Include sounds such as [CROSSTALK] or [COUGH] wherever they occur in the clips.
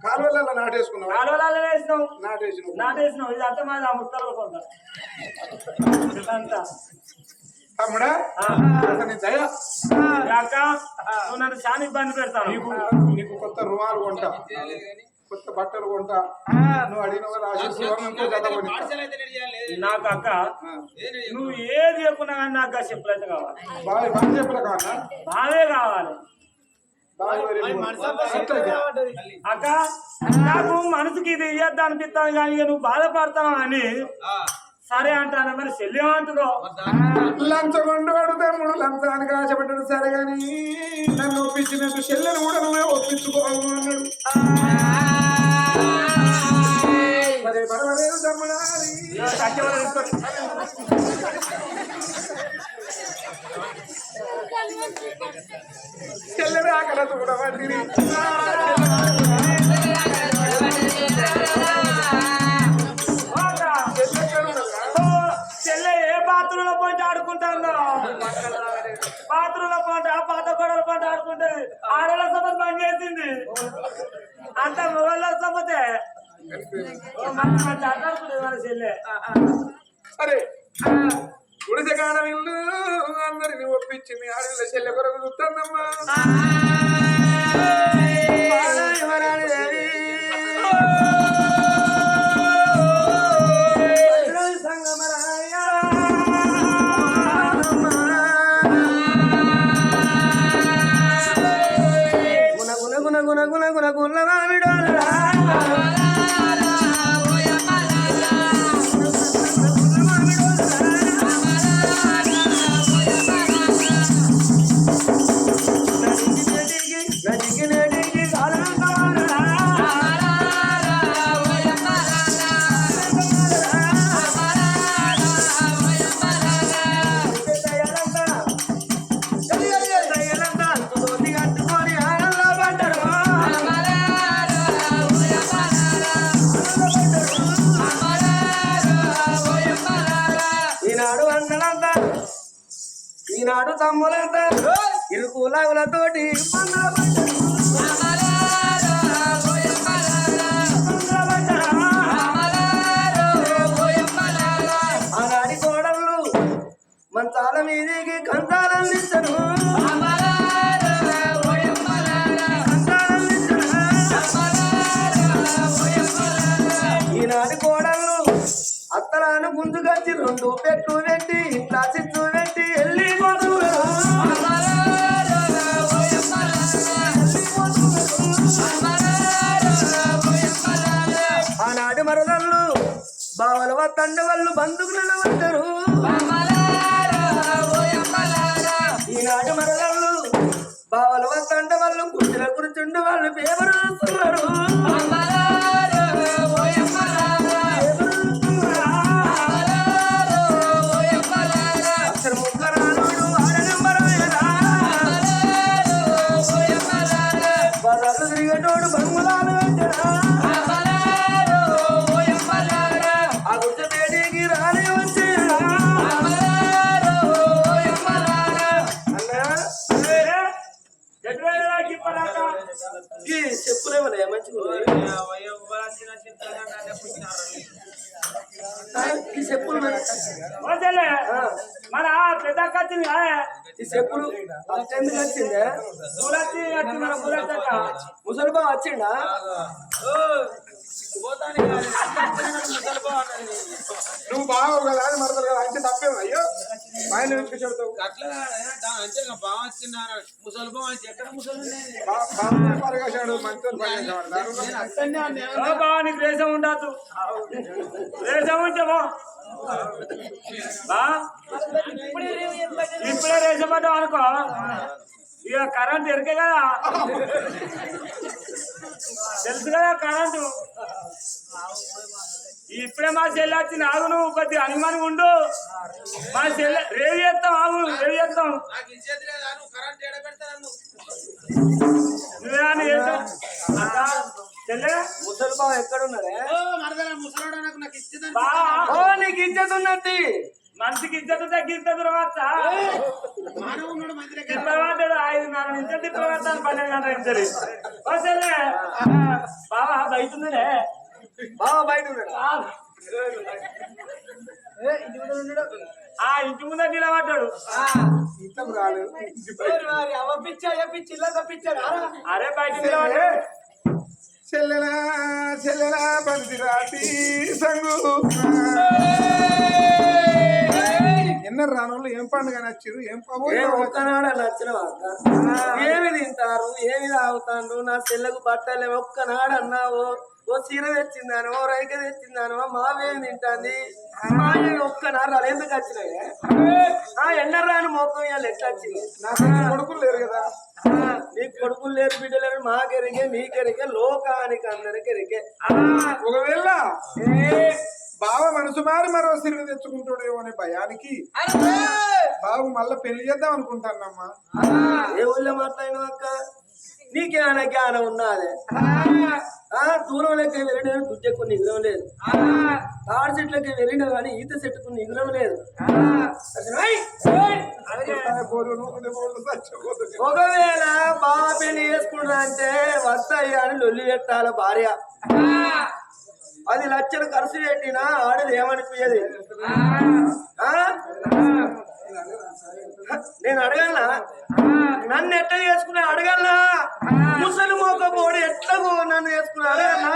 కాలువలలో నాటేసుకున్నావు? కాలువలలో వేసినావు. నాటేసినావు. నాటేసినావు. ఇది అంతా మాది ముత్తలు కొండ ఇదంతా. తమ్ముడా? అతని దయ. కాక నువ్వు నన్ను చాలా ఇబ్బంది పెడతాను నీకు నీకు కొత్త రుమాలు కొంటా. కొత్త బట్టలు కొంటా. నువ్వు అడిగిన. నాకు అక్క ఆ. నువ్వు ఏది చెప్పున్నా కానీ నాకు ఆ చెప్పులు అయితే కావాలి. బాగా బాగా చెప్పలే కానా బావే కావాలి బాగా వెరీ గుడ్. అట్లయితే. అక్క నాకు మనసుకి ఇది ఇయ్యద్దు అనిపిస్తాను కానీ నువ్వు బాధపడతావు అని సరే అంటాను. మరి చెల్లి అంటుందో? లంచగొండు అడితే మూడు లంచానికి ఆశపడ్డాడు. సరే గాని నన్ను ఒప్పించినట్టు చెల్లెని కూడా నువ్వే ఒప్పించుకోవు అన్నాడు. మరి పర్వాలేదు తమ్ముడారి కట్టెవరు ఆకలి కూడా చెల్లె ఏ పోయి ఆడుకుంటుందో బాత్రూమ్లో ఆ. పాత గొడవల పోటీ ఆడుకుంటుంది ఆడల సభ బంద్ చేసింది అంత మొగళ్ళ సభతే మన చెల్లె సరే గుడిసె కాలం ఇల్లు అందరిని ఒప్పించింది ఆడపిల్ల చెల్లె కొరకు చూస్తానమ్మా గుణ ఇరుకు బావల తండ్రి వాళ్ళు బంధువులు వద్దరు ఈనాడు మరదళ్ళు బావలు తండ్రి వాళ్ళు కుర్చీల గురించి వాళ్ళు పేపరు చూస్తున్నారు. చెప్పులు అత్తెందుకు వచ్చిందే? పూలచ్చి పూలచ్చక్క ముసలి బావ వచ్చిండా? నువ్వు బాగోవు కదా అని మరదలు కదా అంటే తప్పేమో అయ్యో. ఆయన చెబుతావు అట్లా అంతే బాగా వచ్చిన్నారు ముసలి బాగా ఎక్కడ ముసలి పరిగెశాడు మంచి రేషం ఉండద్దు. రేషం ఉంటే ఇప్పుడే రేసపడ్డావు అనుకో. ఇక కరెంట్ ఎరికే కదా. తెలుసు కదా కరెంటు. ఇప్పుడే మా చెల్లి వచ్చి నాగు నువ్వు కొద్దిగా అనుమానం ఉండు. మా చెల్లె రేవి చేస్తాం ఆగు రేవి చేస్తాం. నాకు ముసలి బావ ఎక్కడున్నాడే? నాకు ఇజ్జత్ ఉన్నట్టు మనిషికి ఇజ్జత తగ్గిన తర్వాత. తిప్పవాడు ఐదున్నర నుంచి తిప్పబడతాను పన్నెండు గంటల నుంచి చెల్లె బావా బయట ఉందిలే. బావ బయట ఉన్నాడు? ఆ ఇంటి ముందర నిలబడ్డాడు. అరే బయట నిలబడ్డాడు. చెల్లెలా చెల్లెలా పది సంగు సంగు ఎన్నరు రానోళ్ళు ఏం పండుగ నచ్చిరు ఏం ఒక్కనాడ నచ్చినవా ఏమి తింటారు? ఏమి తాగుతాండ్రు? నా చెల్లెకు బట్టలు ఒక్కనాడు అన్నావు. ఓ చీర తెచ్చిందానో ఓ రైక తెచ్చిందానో మావేమి తింటాంది? మావి ఒక్కనాడు రాదు ఎందుకు వచ్చినాయి? ఆ ఎండ రాని మోకం ఇవాళ ఎట్లా వచ్చింది? నాకు కొడుకులు లేరు కదా. నీకు కొడుకులు లేరు బిడ్డలు లేరు మాకెరిగే మీకెరిగే లోకానికి అందరికి ఎరిగే ఒకవేళ బావ మనసు మారి మరో సిరుగు తెచ్చుకుంటాడేమో అనే భయానికి బాబు మళ్ళీ పెళ్ళి చేద్దాం అనుకుంటానమ్మా ఏ ఊళ్ళో మాట్లాడినావు అక్క? నీకేమైనా జ్ఞానం ఉన్నదే ఆ దూరం లెక్క వెళ్ళిన దుడ్డెక్కు నిగ్రహం లేదు. తాడు చెట్లకి వెళ్ళిన కానీ ఈత చెట్టుకు నిగ్రహం లేదు. ఒకవేళ బావ పెళ్ళి చేసుకుంటా అంటే వస్తాయి అని లొల్లి పెట్టాల భార్య. పది లక్షలు ఖర్చు పెట్టినా ఆడది ఏమనిపించదు? నేను అడగలనా? నన్ను ఎట్లా చేసుకున్నా అడగలనా? ముసలి మోకపోడు ఎట్లా నన్ను చేసుకున్నా అడగలనా?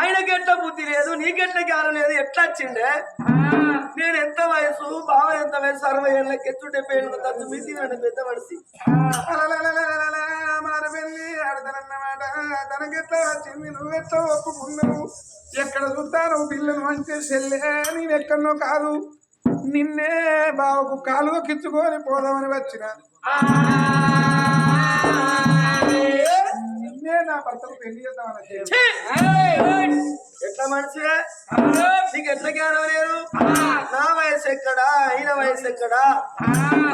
ఆయనకి ఎట్లా బుద్ధి లేదు నీకెట్లా జ్ఞానం లేదు ఎట్లా వచ్చిండే? నేను ఎంత వయసు బావ ఎంత వయసు? అరవై ఏళ్ళకి ఎత్తు డెబ్బై ఏళ్ళు తత్తు మితి నన్ను పెద్ద మనిషి. పెళ్ళి ఆడతానన్నమాట తనకెట్లా వచ్చింది? నువ్వెట్లా ఒప్పుకున్నావు? ఎక్కడ చూస్తాను పిల్లను అంటే చెల్లె నేనెక్కడనో కాదు. నిన్నే బావకు కాలు కిచ్చుకొని పోదామని వచ్చిన. నిన్నే నా భర్తకు పెళ్ళి చేద్దామని! ఎట్లా మనిషి నీకు ఎట్లా జ్ఞానం లేదు? ఎక్కడా? ఆయన వయసు ఎక్కడా?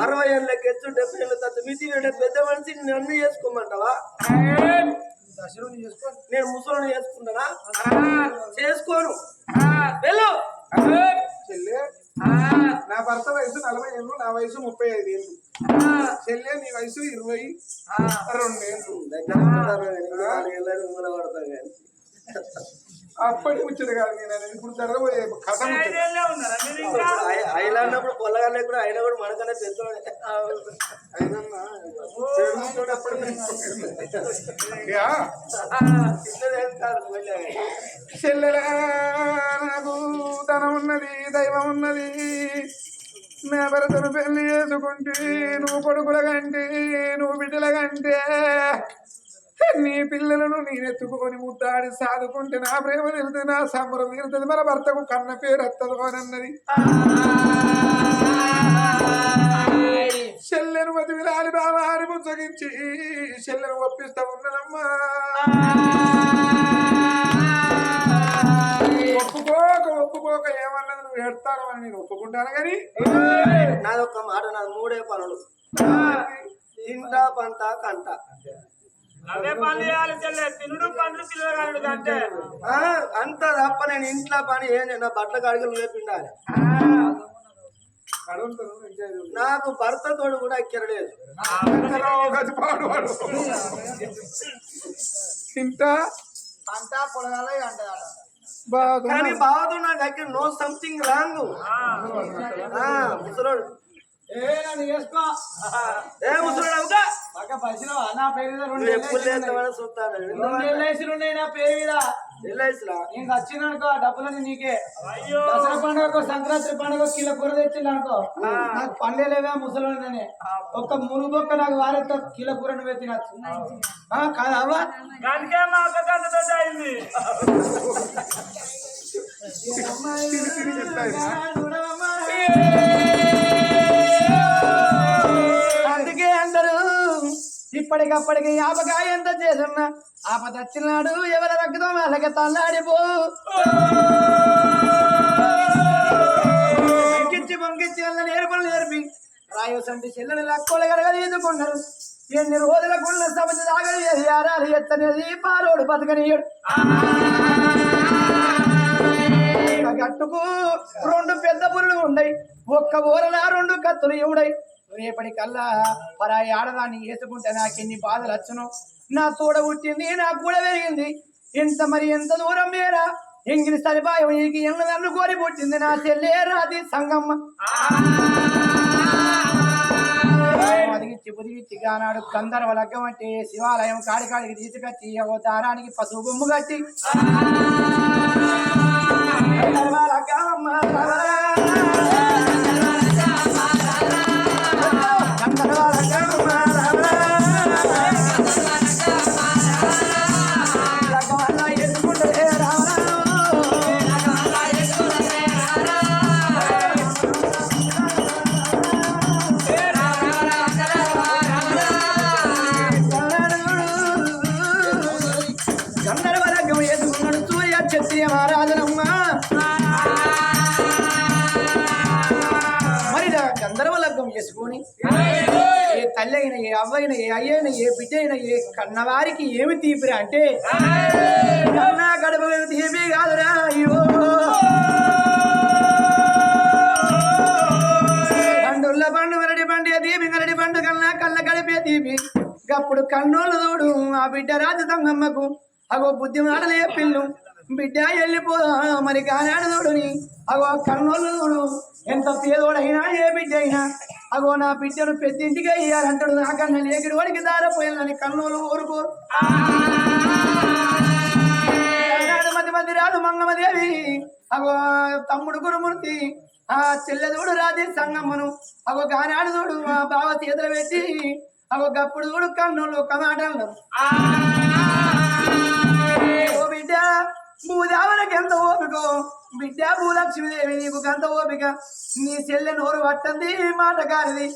అరవై ఏళ్ళకి ఎత్తు డెబ్బై ఏళ్ళ తత్తు మితి పెద్ద మనిషి నన్ను చేసుకోమంటావా? నేను ముసలిని చేసుకుంటానా? చేసుకోను. వెళ్ళు. చెల్లె నా భర్త వయసు నలభై ఏళ్ళు నా వయసు ముప్పై ఐదు ఏళ్ళు. చెల్లె నీ వయసు ఇరవై రెండేళ్ళు దగ్గర అప్పటి ముచ్చట కాదు నేను. ఇప్పుడు జరగబోయే కథ ఆయన అన్నప్పుడు పొల్లగానే కూడా ఆయన కూడా మళ్ళీ. చెల్లెలా నాకు ధనం ఉన్నది దైవం ఉన్నది. నా భరతను పెళ్ళి చేసుకుంటే నువ్వు కొడుకుల కంటే నువ్వు బిడ్డల కంటే [LAUGHS] నీ పిల్లలను నేనెత్తుకొని ముద్దాడి సాదుకుంటే నా ప్రేమ తీరుతుంది నా సంబరం తీరుతుంది మన భర్తకు కన్న పేరు అని అన్నది చెల్లెను మతివిలాలి బాబా అని ముచ్చగించి చెల్లెను ఒప్పిస్తా ఉన్నదమ్మా. ఒప్పుకోక ఒప్పుకోక ఏమన్నది నువ్వు ఎడతాను అని నేను ఒప్పుకుంటాను కానీ నాదొక్క మాట నాది మూడే పనులు. ఇంట పంట కంట. అవే పనులు చేయాలి చెల్లె. తినుడు పండ్లు పిల్లగాడు అంటే. అంత తప్ప నేను ఇంట్లో పని ఏం చేయను. నా బట్టల కాడికి నువ్వే పిండాలి కడుగుతాను ఎంజాయ్ చేయి. నాకు భర్త తోడు కూడా ఎక్కరలేదు. ఇంత? అంతా పొలగాల బాధ కానీ బావతో నా దగ్గర నో సంథింగ్ రాంగ్. ముసలోడు. ఏ ముసలోడు అవుతా నా పేరు మీద రెండు ఎల్ఐసీలు ఉన్నాయి నా పేరు మీద. ఎల్ఐసిలా నేను డబ్బులన్నీ నీకే. దసరా పండుగ సంక్రాంతి పండుగ కిలో కూర తెచ్చింది అనుకో నాకు పండే లేవా ముసలోనే ఒక్క మురుగు బొక్క నాకు వారెత్త కిలో కూర నువ్వే తినచ్చు ఆ, కాదా ఇప్పటికప్పటికి ఆపకాయ ఎంత చేస్తున్నా ఆపదచ్చినాడు ఎవరి రక్తం వాళ్ళకి తల్లాడిపో ఎక్కించి పంకించి వాళ్ళ నేర్పలు నేర్పి. రాయోసంటి చెల్లెని లక్కోలు గరగ తీసుకున్నారు ఎన్ని రోజులకున్న సమస్య దాగలి చేసి ఎత్తనేది పాలోడు బతకనీయడు. గట్టుకు రెండు పెద్ద పురులు ఉండయి. ఒక్క ఊరలా రెండు కత్తులు ఇవుడై. రేపటి కల్లా పరాయి ఆడదాన్ని వేసుకుంటే నాకెన్ని బాధలు వచ్చును? నా తోడ పుట్టింది నా కూడా పెరిగింది. ఎంత మరి ఎంత దూరం మేరా? ఎంగిలి సరిపాయం నీకు ఎన్న నన్ను కోరి పుట్టింది నా చెల్లే రాది సంగమ్మ. అదిగిచ్చి బుదిగిచ్చి గానాడు గంధర్వ లగ్గం అంటే శివాలయం కాడికాడికి తీసుకొచ్చి ఓ దారానికి పసుపు బొమ్ము కట్టి. లగ్గమ్మ ఏ అవ్వైన ఏ అయ్యైన ఏ బిడ్డ ఏ కన్నవారికి ఏమి తీపిరా అంటే కన్నా గడప తీపి కాదురా అయ్యో పండుల్ల పండు వెరడి పండే దీపి వెరడి పండు కన్నా కళ్ళ గడిపే దీపి గప్పుడు కన్నోళ్ళు తోడు ఆ బిడ్డ రాజు తంగమ్మకు అగో బుద్ధి మాటలే పిల్లు. బిడ్డ వెళ్ళిపోదా మరి కానాడు తోడుని. అగో కన్నోళ్ళు తోడు ఎంత పేదోడైనా ఏ బిడ్డ అయినా అగో నా బిడ్డను పెద్దింటికి అయ్యారంటాడు నాకన్నా లేకిడి వాడికి దారపోయాలని కన్నోళ్ళు ఊరుకోరు మంది మధ్య మధ్య రాదు మంగమదేవి. అగో తమ్ముడు గురుమూర్తి ఆ చెల్లెదోడు రాజే సంగమ్మను అగో గానాడు చూడు మా బావ చేతులు పెట్టి అగో గప్పుడు చూడు కన్నులు కమాటలు భూదేవులకు ఎంత ఓపిక? బిడ్డ భూలక్ష్మీదేవి నీకు ఎంత ఓపిక? నీ చెల్లె నోరు పట్టంది మాట కానిది.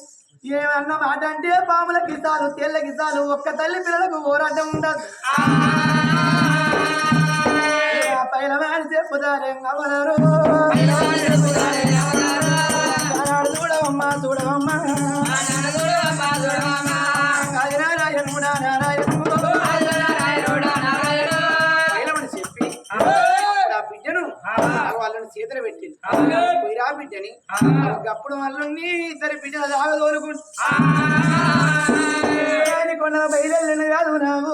ఏమన్న మాట అంటే పాముల గిసాలు తెల్ల గిసాలు ఒక్క తల్లి పిల్లలకు పోరాటం ఉండదు. పైన వాడి చెప్పుదారే బిడ్డని అప్పుడు వాళ్ళని ఇద్దరి బిడ్డలు దాగదోరుకుంటు కొండ బయలు కాదు రావు.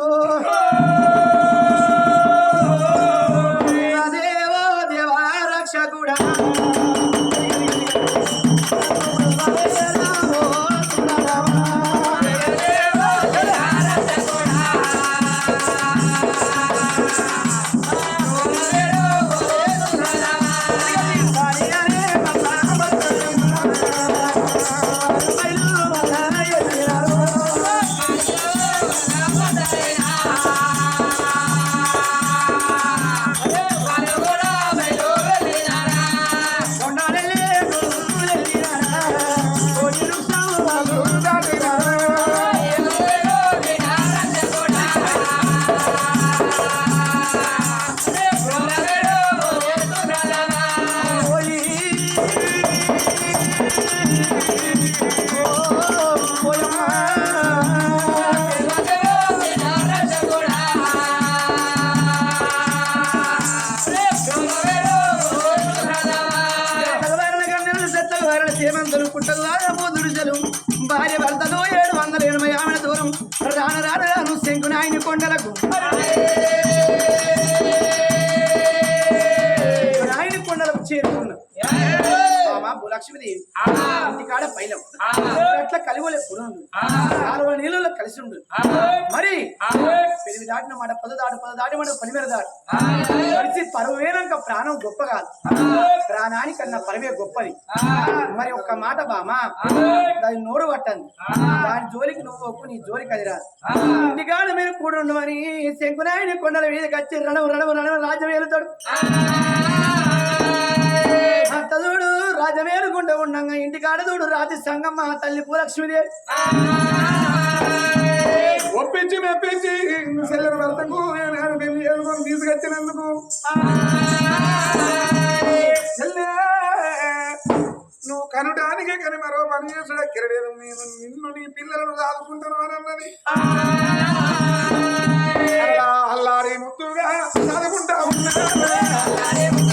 భార్య భర్తలు ఏడు వందల ఎనభై ఆమె దూరం. రాను రాను రాను శంకునాయని కొండలకు భూలక్ష్మీదేవి ఇంటికాడ పైలం అట్లా కలివలు ఎప్పుడు కాలువ నీళ్ళలో కలిసి ఉండు మరి పెరిగి దాటిన మాట పద దాటు పద దాటి మాట పని మీద దాటు కలిసి పరువేనాక ప్రాణం గొప్ప కాదు. ప్రాణానికన్నా పరమే గొప్పది. మరి ఒక్క మాట బామా? దాని నోరు పట్టండి దాని జోలికి నువ్వు ఒప్పు నీ జోలికి అది రాదు. ఇంటికాడ మీరు కూడా ఉండమని శంకునాయుని కొండల మీదకి వచ్చి రణము రణము రణము రాజ్యం వెళ్తాడు అత్తదుడు రాజమేలుకుంటూ ఉండంగా ఇంటికాడ చూడు రాజు సంగమ్మ తల్లి పూలక్ష్మీదేవి ఒప్పించి మెప్పించి సెల్లెల భర్తకు నేను తీసుకొచ్చినందుకు. చెల్లె, నువ్వు కనడానికి కని మరో పని చేసుడు ఎక్కడలేదు నేను నిన్ను నీ పిల్లలను దాదుకుంటాను అని అన్నది. అల్లా అల్లారి ముద్దుగా చదువుకుంటా ఎంత